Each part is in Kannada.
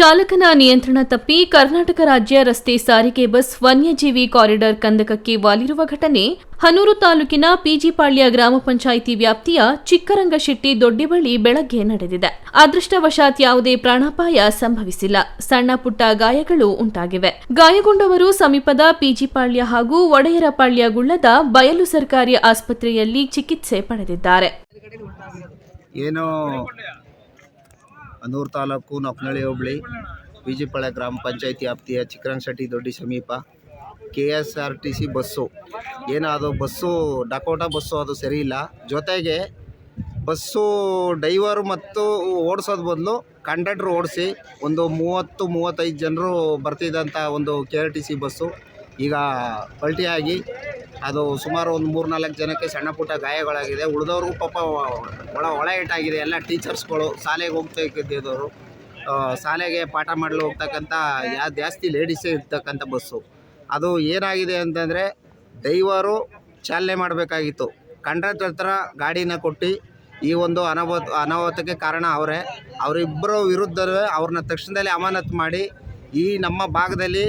ಚಾಲಕನ ನಿಯಂತ್ರಣ ತಪ್ಪಿ ಕರ್ನಾಟಕ ರಾಜ್ಯ ರಸ್ತೆ ಸಾರಿಗೆ ಬಸ್ ವನ್ಯಜೀವಿ ಕಾರಿಡಾರ್ ಕಂದಕಕ್ಕೆ ವಾಲಿರುವ ಘಟನೆ ಹನೂರು ತಾಲೂಕಿನ ಪಿಜಿಪಾಳ್ಯ ಗ್ರಾಮ ಪಂಚಾಯಿತಿ ವ್ಯಾಪ್ತಿಯ ಚಿಕ್ಕರಂಗಶೆಟ್ಟಿ ದೊಡ್ಡಿಬಳಿ ಬೆಳಗ್ಗೆ ನಡೆದಿದೆ. ಅದೃಷ್ಟವಶಾತ್ ಯಾವುದೇ ಪ್ರಾಣಾಪಾಯ ಸಂಭವಿಸಿಲ್ಲ. ಸಣ್ಣ ಪುಟ್ಟ ಗಾಯಗಳು ಉಂಟಾಗಿವೆ. ಗಾಯಗೊಂಡವರು ಸಮೀಪದ ಪಿಜಿಪಾಳ್ಯ ಹಾಗೂ ಒಡೆಯರಪಾಳ್ಯ ಗುಳ್ಳದ ಬಯಲು ಸರ್ಕಾರಿ ಆಸ್ಪತ್ರೆಯಲ್ಲಿ ಚಿಕಿತ್ಸೆ ಪಡೆದಿದ್ದಾರೆ. ಹನೂರು ತಾಲೂಕು ನಕ್ನಳ್ಳಿ ಹೋಬಳಿ ವಿಜಿಪಾಳ್ಯ ಗ್ರಾಮ ಪಂಚಾಯತಿ ವ್ಯಾಪ್ತಿಯ ಚಿಕ್ಕರಂಗಶೆಟ್ಟಿ ದೊಡ್ಡಿ ಸಮೀಪ K S R T C bus. ಏನು ಅದು ಬಸ್ಸು, ಡಕೋಟ ಬಸ್ಸು ಅದು ಸರಿ ಇಲ್ಲ. ಜೊತೆಗೆ ಬಸ್ಸು ಡೈವರು ಮತ್ತು ಓಡಿಸೋದು ಬದಲು ಕಂಡಕ್ಟ್ರು ಓಡಿಸಿ ಒಂದು ಮೂವತ್ತು, ಮೂವತ್ತೈದು ಜನರು ಬರ್ತಿದ್ದಂಥ ಒಂದು K R T C bus ಈಗ ಪಲ್ಟಿಯಾಗಿ ಅದು ಸುಮಾರು ಒಂದು ಮೂರು ನಾಲ್ಕು ಜನಕ್ಕೆ ಸಣ್ಣ ಪುಟ್ಟ ಗಾಯಗಳಾಗಿದೆ. ಉಳಿದವ್ರಿಗೂ ಪಾಪ ಒಳ ಒಳ ಏಟಾಗಿದೆ. ಎಲ್ಲ ಟೀಚರ್ಸ್ಗಳು ಶಾಲೆಗೆ ಹೋಗ್ತಾ ಇದ್ದಿದ್ದವರು. ಶಾಲೆಗೆ ಪಾಠ ಮಾಡಲು ಹೋಗ್ತಕ್ಕಂಥ ಯಾ, ಜಾಸ್ತಿ ಲೇಡೀಸೇ ಇರ್ತಕ್ಕಂಥ ಬಸ್ಸು. ಅದು ಏನಾಗಿದೆ ಅಂತಂದರೆ ಡೈವರು ಚಾಲನೆ ಮಾಡಬೇಕಾಗಿತ್ತು. ಕಂಡಕ್ಟರ್ ಹತ್ರ ಗಾಡಿನ ಕೊಟ್ಟು ಈ ಒಂದು ಅನಾಹುತ ಅನಾಹುತಕ್ಕೆ ಕಾರಣ ಅವರೇ. ಅವರಿಬ್ಬರ ವಿರುದ್ಧವೇ ಅವ್ರನ್ನ ತಕ್ಷಣದಲ್ಲಿ ಅಮಾನತು ಮಾಡಿ ಈ ನಮ್ಮ ಭಾಗದಲ್ಲಿ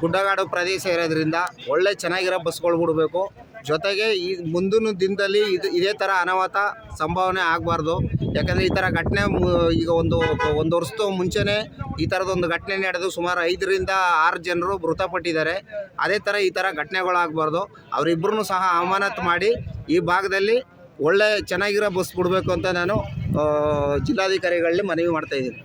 ಗುಡ್ಡಗಾಡು ಪ್ರದೇಶ ಇರೋದ್ರಿಂದ ಒಳ್ಳೆ ಚೆನ್ನಾಗಿರೋ ಬಸ್ಗಳು ಬಿಡಬೇಕು ಜೊತೆಗೆ ಈ ಮುಂದಿನ ದಿನದಲ್ಲಿ ಇದು ಇದೇ ಥರ ಅನಾಹುತ ಸಂಭಾವನೆ ಆಗಬಾರ್ದು. ಯಾಕಂದರೆ ಈ ಥರ ಘಟನೆ ಈಗ ಒಂದು ಒಂದು ವರ್ಷದ ಮುಂಚೆನೇ ಈ ಥರದೊಂದು ಘಟನೆ ನಡೆದು ಸುಮಾರು ಐದರಿಂದ ಆರು ಜನರು ಮೃತಪಟ್ಟಿದ್ದಾರೆ. ಅದೇ ಥರ ಈ ಥರ ಘಟನೆಗಳಾಗಬಾರ್ದು ಅವರಿಬ್ಬರನ್ನು ಸಹ ಅಮಾನತು ಮಾಡಿ ಈ ಭಾಗದಲ್ಲಿ ಒಳ್ಳೆ ಚೆನ್ನಾಗಿರೋ ಬಸ್ ಬಿಡಬೇಕು ಅಂತ ನಾನು ಜಿಲ್ಲಾಧಿಕಾರಿಗಳಲ್ಲಿ ಮನವಿ ಮಾಡ್ತಾಯಿದ್ದೀನಿ